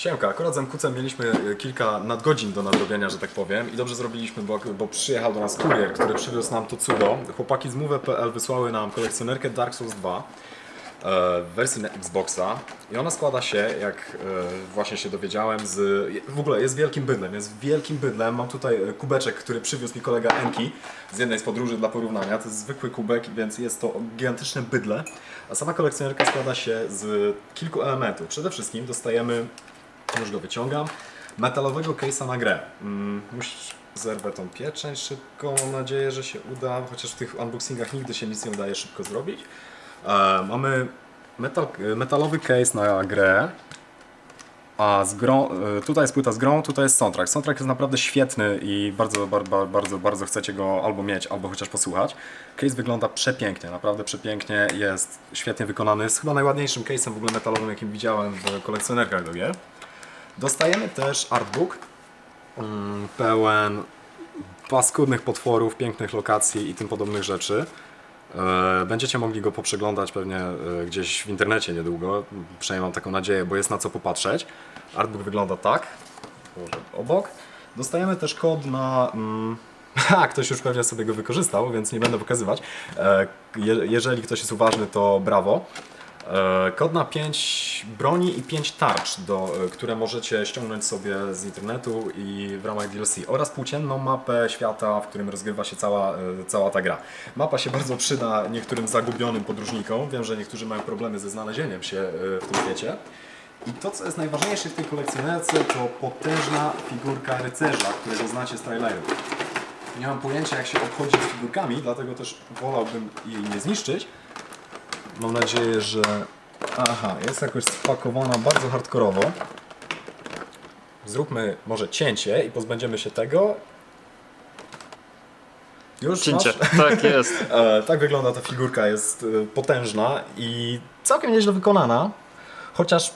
Siemka, akurat z MQC mieliśmy e, kilka nadgodzin do nadrobienia, że tak powiem i dobrze zrobiliśmy, bo, bo przyjechał do nas kurier, który przywiózł nam to cudo. Chłopaki z Move.pl wysłały nam kolekcjonerkę Dark Souls 2 e, w wersji na Xboxa i ona składa się, jak e, właśnie się dowiedziałem, z, w ogóle jest wielkim bydlem, jest wielkim bydlem. Mam tutaj kubeczek, który przywiózł mi kolega Enki z jednej z podróży dla porównania. To jest zwykły kubek, więc jest to gigantyczne bydle. A sama kolekcjonerka składa się z kilku elementów. Przede wszystkim dostajemy już go wyciągam. Metalowego case'a na grę. Mm, zerwę tą pieczęć szybko, mam nadzieję, że się uda, chociaż w tych unboxingach nigdy się nic nie udaje szybko zrobić. E, mamy metal, metalowy case na grę, a z grą, e, tutaj jest płyta z grą, tutaj jest soundtrack. Soundtrack jest naprawdę świetny i bardzo, bar, bar, bardzo, bardzo chcecie go albo mieć, albo chociaż posłuchać. Case wygląda przepięknie, naprawdę przepięknie, jest świetnie wykonany. Jest chyba najładniejszym case'em w ogóle metalowym, jakim widziałem w kolekcjonerkach do gier. Dostajemy też artbook mm, pełen paskudnych potworów, pięknych lokacji i tym podobnych rzeczy. E, Będziecie mogli go poprzeglądać pewnie e, gdzieś w internecie niedługo, przynajmniej mam taką nadzieję, bo jest na co popatrzeć. Artbook wygląda tak, obok. Dostajemy też kod na... Mm, ha, ktoś już pewnie sobie go wykorzystał, więc nie będę pokazywać. E, je, jeżeli ktoś jest uważny, to brawo. E, Kod na 5 broni i 5 tarcz, do, e, które możecie ściągnąć sobie z internetu i w ramach DLC oraz płócienną mapę świata, w którym rozgrywa się cała, e, cała ta gra. Mapa się bardzo przyda niektórym zagubionym podróżnikom. Wiem, że niektórzy mają problemy ze znalezieniem się w tym świecie. I to, co jest najważniejsze w tej kolekcjonerce, to potężna figurka rycerza, którego znacie z traileru. Nie mam pojęcia, jak się obchodzi z figurkami, dlatego też wolałbym jej nie zniszczyć. Mam nadzieję, że... Aha, jest jakoś spakowana bardzo hardkorowo. Zróbmy może cięcie i pozbędziemy się tego. Już Cięcie. masz? Tak jest. E, tak wygląda ta figurka, jest e, potężna i całkiem nieźle wykonana. Chociaż,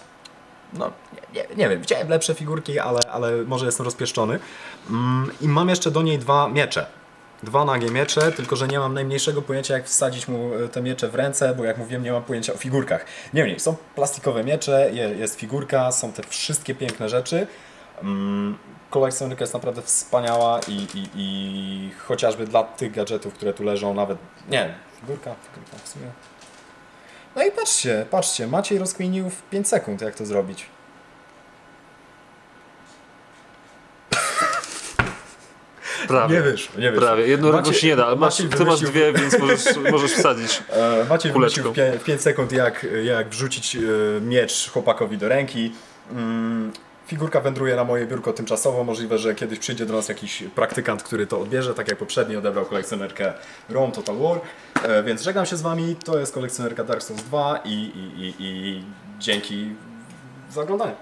no nie, nie, nie wiem, widziałem lepsze figurki, ale, ale może jestem rozpieszczony. Mm, I mam jeszcze do niej dwa miecze. Dwa nagie miecze, tylko że nie mam najmniejszego pojęcia jak wsadzić mu e, te miecze w ręce, bo jak mówiłem nie mam pojęcia o figurkach. Niemniej, są plastikowe miecze, je, jest figurka, są te wszystkie piękne rzeczy. Mm, kolekcjonerka jest naprawdę wspaniała i, i, i chociażby dla tych gadżetów, które tu leżą, nawet, nie, figurka, figurka w sumie. No i patrzcie, patrzcie, Maciej rozkminił w 5 sekund jak to zrobić. Prawie. Nie wyszło, nie wyszło. Prawie. Jedną ręką się nie da, masz, ty masz dwie, więc możesz, możesz wsadzić. E, Maciej Kuleczką. wymyślił w 5 sekund jak, jak wrzucić e, miecz chłopakowi do ręki. Mm, Figurka wędruje na moje biurko tymczasowo. Możliwe, że kiedyś przyjdzie do nas jakiś praktykant, który to odbierze, tak jak poprzedni odebrał kolekcjonerkę Rome Total War. E, Więc żegnam się z Wami. To jest kolekcjonerka Dark Souls 2 i, i, i, i dzięki za oglądanie.